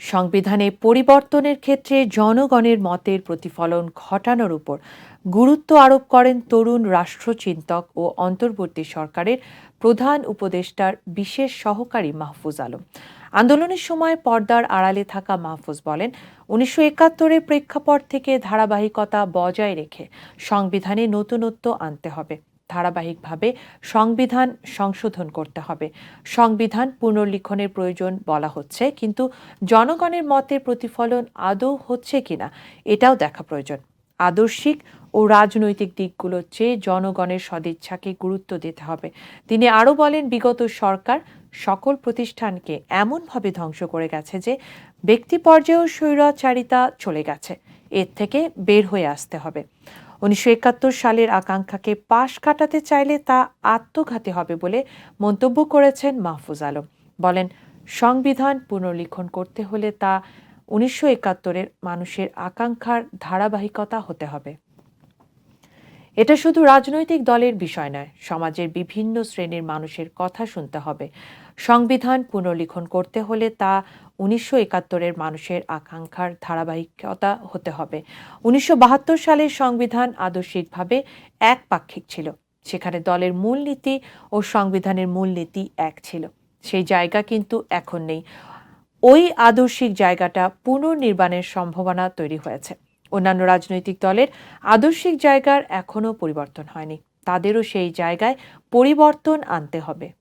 সংবিধানে পরিবর্তনের ক্ষেত্রে জনগণের মতের প্রতিফলন ঘটানোর উপর গুরুত্ব আরোপ করেন তরুণ রাষ্ট্রচিন্তক ও অন্তর্বর্তী সরকারের প্রধান উপদেষ্টার বিশেষ সহকারী মাহফুজ আলম। আন্দোলনের সময় পর্দার আড়ালে থাকা মাহফুজ বলেন, উনিশশো একাত্তরের প্রেক্ষাপট থেকে ধারাবাহিকতা বজায় রেখে সংবিধানে নতুনত্ব আনতে হবে। ধারাবাহিকভাবে সংবিধান সংশোধন করতে হবে। সংবিধান পুনর্লিখনের প্রয়োজন বলা হচ্ছে, কিন্তু জনগণের মতের প্রতিফলন আদৌ হচ্ছে কিনা, এটাও দেখা প্রয়োজন। আদর্শিক ও রাজনৈতিক দিকগুলোর চেয়ে জনগণের সদিচ্ছাকে গুরুত্ব দিতে হবে। তিনি আরও বলেন, বিগত সরকার সকল প্রতিষ্ঠানকে এমনভাবে ধ্বংস করে গেছে যে ব্যক্তি পর্যায়েও স্বৈরাচারিতা চলে গেছে। এর থেকে বের হয়ে আসতে হবে। উনিশশো একাত্তর সালের আকাঙ্ক্ষাকে পাশ কাটাতে চাইলে তা আত্মঘাতী হবে বলে মন্তব্য করেছেন মাহফুজ আলম। বলেন, সংবিধান পুনর্লিখন করতে হলে তা উনিশশো একাত্তরের মানুষের আকাঙ্ক্ষার ধারাবাহিকতা হতে হবে। এটা শুধু রাজনৈতিক দলের বিষয় নয়, সমাজের বিভিন্ন শ্রেণির মানুষের কথা শুনতে হবে। সংবিধান পুনর্লিখন করতে হলে তা উনিশশো একাত্তরের মানুষের আকাঙ্ক্ষার ধারাবাহিকতা হতে হবে। উনিশশো বাহাত্তর সালের সংবিধান আদর্শিকভাবে একপাক্ষিক ছিল। সেখানে দলের মূলনীতি ও সংবিধানের মূলনীতি এক ছিল। সেই জায়গা কিন্তু এখন নেই। ওই আদর্শিক জায়গাটা পুনর্নির্মাণের সম্ভাবনা তৈরি হয়েছে। অন্যান্য রাজনৈতিক দলের আদর্শিক জায়গার এখনও পরিবর্তন হয়নি। তাদেরও সেই জায়গায় পরিবর্তন আনতে হবে।